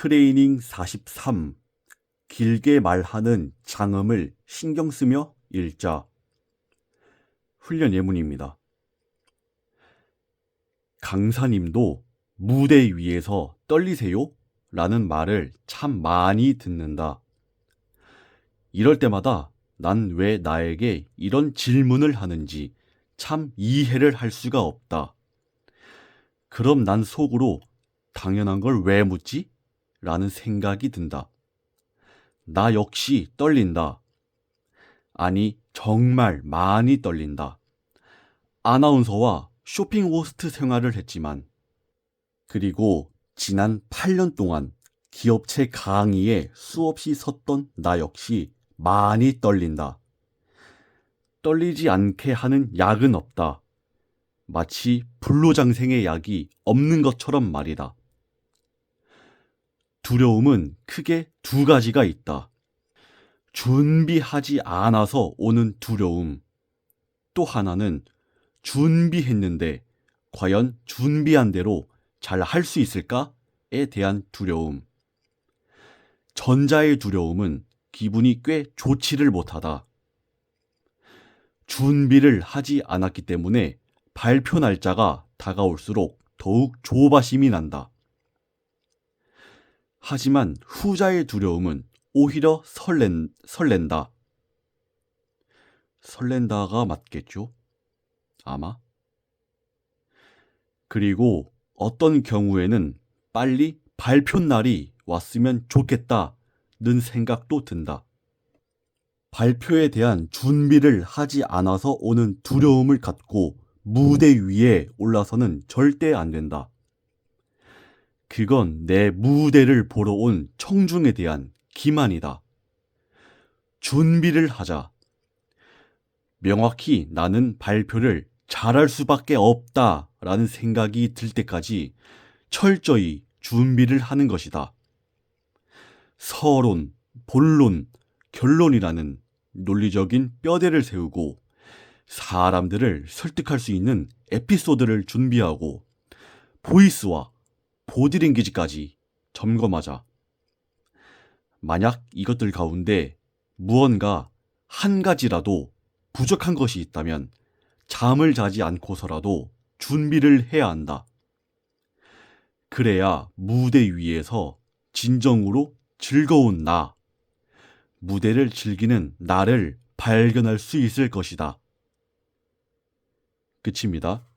트레이닝 43 길게 말하는 장음을 신경 쓰며 읽자 훈련 예문입니다. 강사님도 무대 위에서 떨리세요? 라는 말을 참 많이 듣는다. 이럴 때마다 난 왜 나에게 이런 질문을 하는지 참 이해를 할 수가 없다. 그럼 난 속으로 당연한 걸 왜 묻지? 라는 생각이 든다. 나 역시 떨린다. 아니, 정말 많이 떨린다. 아나운서와 쇼핑 호스트 생활을 했지만, 그리고 지난 8년 동안 기업체 강의에 수없이 섰던 나 역시 많이 떨린다. 떨리지 않게 하는 약은 없다. 마치 불로장생의 약이 없는 것처럼 말이다. 두려움은 크게 두 가지가 있다. 준비하지 않아서 오는 두려움. 또 하나는 준비했는데 과연 준비한 대로 잘 할 수 있을까에 대한 두려움. 전자의 두려움은 기분이 꽤 좋지를 못하다. 준비를 하지 않았기 때문에 발표 날짜가 다가올수록 더욱 조바심이 난다. 하지만 후자의 두려움은 오히려 설렌, 설렌다. 설렌다가 맞겠죠? 아마? 그리고 어떤 경우에는 빨리 발표 날이 왔으면 좋겠다는 생각도 든다. 발표에 대한 준비를 하지 않아서 오는 두려움을 갖고 무대 위에 올라서는 절대 안 된다. 그건 내 무대를 보러 온 청중에 대한 기만이다. 준비를 하자. 명확히 나는 발표를 잘할 수밖에 없다 라는 생각이 들 때까지 철저히 준비를 하는 것이다. 서론, 본론, 결론이라는 논리적인 뼈대를 세우고 사람들을 설득할 수 있는 에피소드를 준비하고 보이스와 보디랭귀지까지 점검하자. 만약 이것들 가운데 무언가 한 가지라도 부족한 것이 있다면 잠을 자지 않고서라도 준비를 해야 한다. 그래야 무대 위에서 진정으로 즐거운 나, 무대를 즐기는 나를 발견할 수 있을 것이다. 끝입니다.